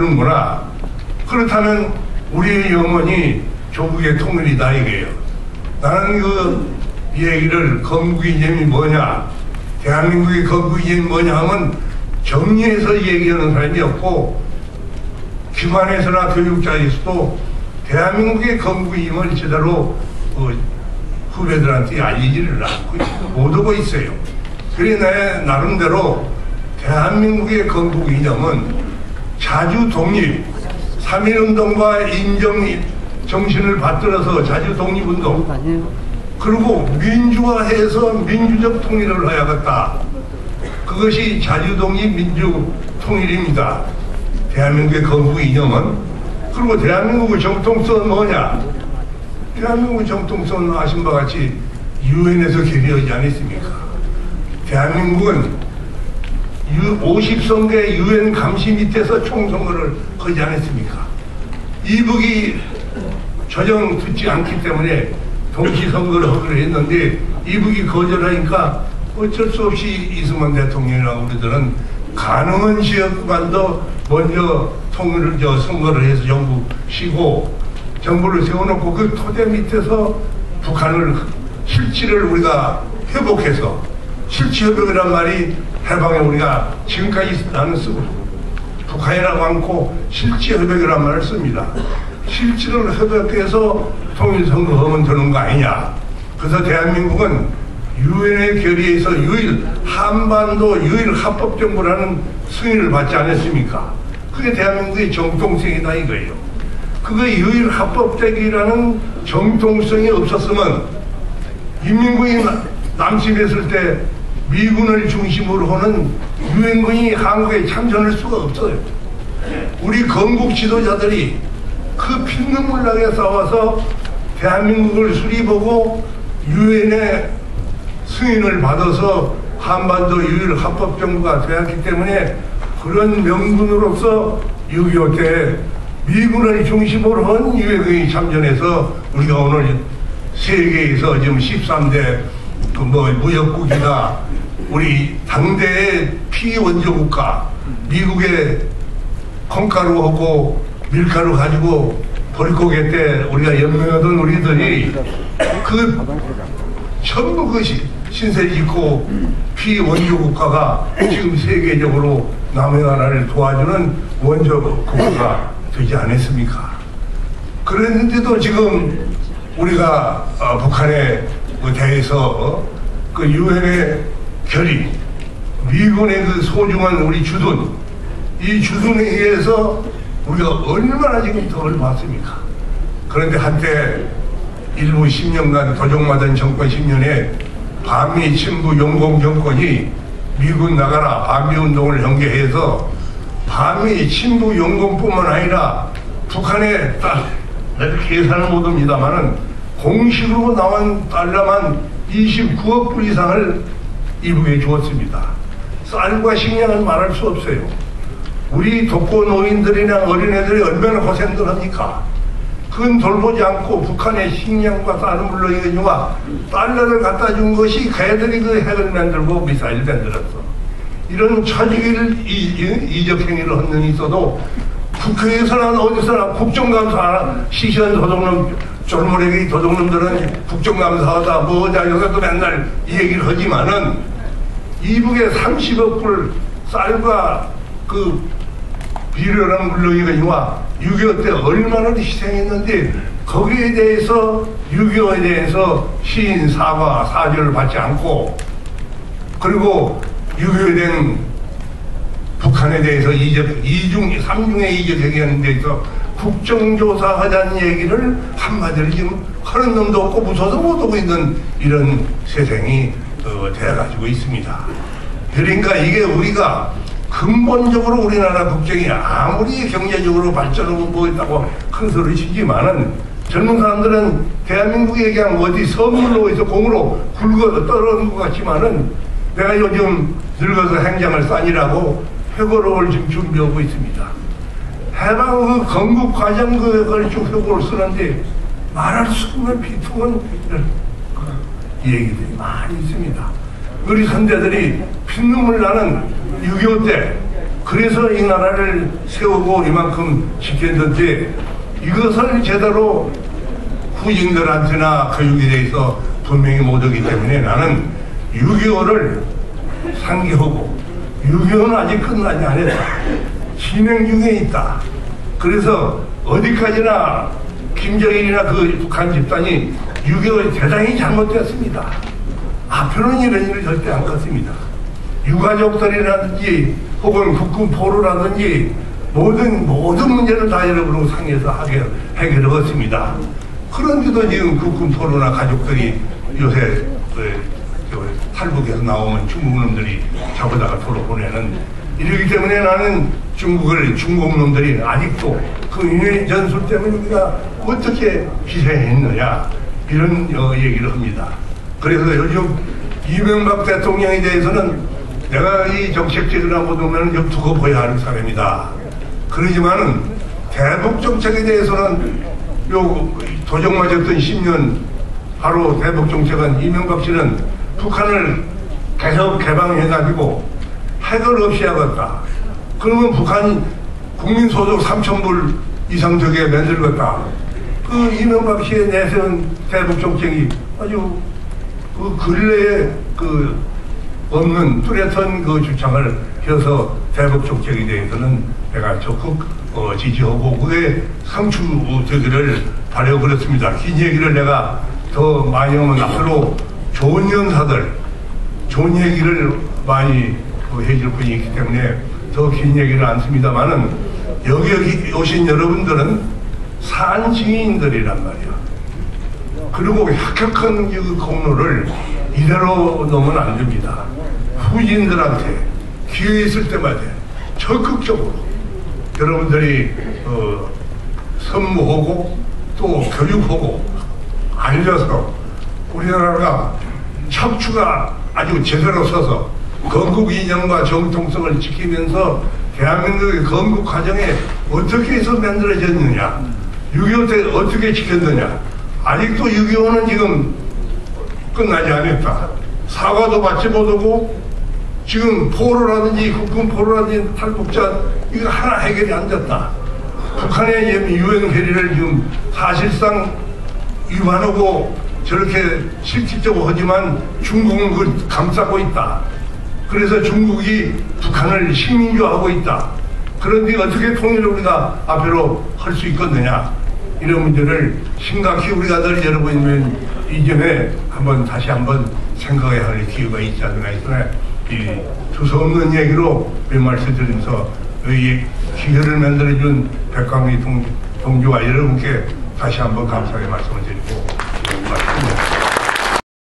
그런구나. 그렇다면 우리의 영혼이 조국의 통일이다 이게요. 나는 그 얘기를 건국의 이념이 뭐냐, 대한민국의 건국의 이념이 뭐냐 하면 정리해서 얘기하는 사람이 없고 기관에서나 교육자에서도 대한민국의 건국의 이념을 제대로 어, 후배들한테 알리지를 않고 못하고 있어요. 그래 내 나름대로 대한민국의 건국 이념은 자주 독립, 3.1운동과 인정 정신을 받들어서 자주 독립운동, 그리고 민주화해서 민주적 통일을 해야겠다. 그것이 자주 독립 민주 통일입니다. 대한민국의 건국 이념은. 그리고 대한민국의 정통성은 뭐냐? 대한민국 정통성은 아신 바 같이 유엔에서 결의하지 않았습니까? 대한민국은 50선대 유엔 감시 밑에서 총선거를 하지 않았습니까? 이북이 조정 듣지 않기 때문에 동시 선거를 하기로 했는데 이북이 거절하니까 어쩔 수 없이 이승만 대통령이라고 우리들은 가능한 지역만도 먼저 통일을 저 선거를 해서 정부 쉬고 정부를 세워놓고 그 토대 밑에서 북한을 실치를 우리가 회복해서 실치협약이란 말이 해방에 우리가 지금까지 나는 쓰고 북한이라고 않고 실치협약이란 말을 씁니다. 실치를 협약해서 통일선거하면 되는 거 아니냐. 그래서 대한민국은 유엔의 결의에서 유일 한반도 유일 합법정부라는 승인을 받지 않았습니까? 그게 대한민국의 정통성이다 이거예요. 그거 유일 합법적이라는 정통성이 없었으면 인민군이 남침했을 때 미군을 중심으로 하는 유엔군이 한국에 참전할 수가 없어요. 우리 건국 지도자들이 그 피눈물 나게 싸워서 대한민국을 수립하고 유엔의 승인을 받아서 한반도 유일 합법 정부가 되었기 때문에 그런 명분으로서 6.25 때 미군을 중심으로 한 유엔군이 참전해서 우리가 오늘 세계에서 지금 13대 그 뭐 무역국이나 우리 당대의 피원조 국가 미국의 콩가루하고 밀가루 가지고 벌고개 때 우리가 연명하던 우리들이 그 전부 그것이 신세 짓고 피원조 국가가 지금 세계적으로 남의 나라를 도와주는 원조 국가가 되지 않았습니까? 그랬는데도 지금 우리가 어, 북한에 그 대해서 어, 그 유엔의 결의, 미군의 그 소중한 우리 주둔, 이 주둔에 의해서 우리가 얼마나 지금 덜 받습니까? 그런데 한때 일부 10년간 도적맞은 정권 10년에 반미 친부 용공 정권이 미군 나가라 반미 운동을 연계해서 반미 친부 용공뿐만 아니라 북한에 딸 계산을 못합니다만은 공식으로 나온 달러만 29억 불 이상을 이북에 주었습니다. 쌀과 식량은 말할 수 없어요. 우리 독거 노인들이나 어린애들이 얼마나 고생들 합니까? 그건 돌보지 않고 북한의 식량과 쌀은 물론이거니와 달러를 갖다 준 것이 걔들이 그 핵을 만들고 미사일 만들었어. 이런 처지기를 이적 행위를 한 놈이 있어도 국회에서나 어디서나 국정감사 시시한 도둑놈 졸모래기 도둑놈들은 국정감사하다 뭐자 여기도 맨날 이 얘기를 하지만은 이북에 30억 불 쌀과 그 비료랑 물론이거니와 6.25 때 얼마나 희생했는데 거기에 대해서 6.25에 대해서 시인 사과 사죄를 받지 않고 그리고 6.25에 된 북한에 대해서 이적, 이중, 삼중의 이적 얘기하는 데서 국정조사 하자는 얘기를 한마디로 지금 하는 놈도 없고 무서워서 못하고 있는 이런 세상이 어, 돼가지고 있습니다. 그러니까 이게 우리가 근본적으로 우리나라 국정이 아무리 경제적으로 발전하고 뭐 있다고 큰 소리 치지만은 젊은 사람들은 대한민국 얘기하면 어디 선물로 해서 공으로 굵어 떨어진 것 같지만은 내가 요즘 늙어서 행장을 싸니라고 회고록을 지금 준비하고 있습니다. 해방 그 건국 과정 그 걸 쭉 회고를 쓰는데 말할 수 없는 비통한 얘기들이 많이 있습니다. 우리 선대들이 피눈물 나는 6.25 때 그래서 이 나라를 세우고 이만큼 지켰는데 이것을 제대로 후진들한테나 교육에 대해서 분명히 못하기 때문에 나는 6.25를 상기하고 6.25는 아직 끝나지 않았다. 진행 중에 있다. 그래서 어디까지나 김정일이나 그 북한 집단이 6.25를 대단히 잘못됐습니다. 앞으로는 이런 일을 절대 안 걷습니다. 유가족들이라든지 혹은 국군 포로라든지 모든 모든 문제를 다 여러분하고 상의해서 하게 해결했습니다. 그런데도 지금 국군 포로나 가족들이 요새 그, 저, 탈북해서 나오면 중국 놈들이 잡아다가 도로 보내는 이러기 때문에 나는 중국을 중국 놈들이 아직도 그 인의 전술 때문에 우리가 어떻게 희생했느냐 이런 어, 얘기를 합니다. 그래서 요즘 이명박 대통령에 대해서는 내가 이 정책적이라고 보면 좀 두고 보야 하는 사람이다. 그러지만은 대북 정책에 대해서는 요 도적 맞았던 10년 바로 대북 정책은 이명박 씨는 북한을 계속 개방해가지고 핵을 없이 하겠다. 그러면 북한이 국민소득 3천불 이상 되게 만들겠다. 그 이명박 씨의 내세운 대북 정책이 아주 그 근래에 그 없는 뚜렷한 그 주장을 해서 대북 정책에 대해서는 내가 적극 어, 지지하고 그게 상추되기를 바라고 그렇습니다. 긴 얘기를 내가 더 많이 하면 앞으로 좋은 연사들 좋은 얘기를 많이 어, 해줄 분이 있기 때문에 더 긴 얘기를 않습니다만은 여기, 여기 오신 여러분들은 산 증인들이란 말이야. 그리고 혁혁한 그 공로를 이대로 놓으면 안 됩니다. 후진들한테 기회 있을 때마다 적극적으로 여러분들이 어, 선무하고 또 교육하고 알려서 우리나라가 척추가 아주 제대로 서서 건국 이념과 정통성을 지키면서 대한민국의 건국 과정에 어떻게 해서 만들어졌느냐 6.25 때 어떻게 지켰느냐. 아직도 6.25는 지금 끝나지 않았다. 사과도 받지 못하고 지금 포로라든지 국군 포로라든지 탈북자 이거 하나 해결이 안 됐다. 북한의 유엔 결의를 지금 사실상 위반하고 저렇게 실질적으로 하지만 중국은 그걸 감싸고 있다. 그래서 중국이 북한을 식민주하고 있다. 그런데 어떻게 통일을 우리가 앞으로 할 수 있겠느냐. 이런 문제를 심각히 우리가 늘 여러분 이전에 한번 다시 한번 생각해야 할 기회가 있지 않나 했으나 이 두서없는 얘기로 몇 말씀 드리면서 이 기회를 만들어준 백광리 동, 동지와 여러분께 다시 한번 감사의 말씀을 드리고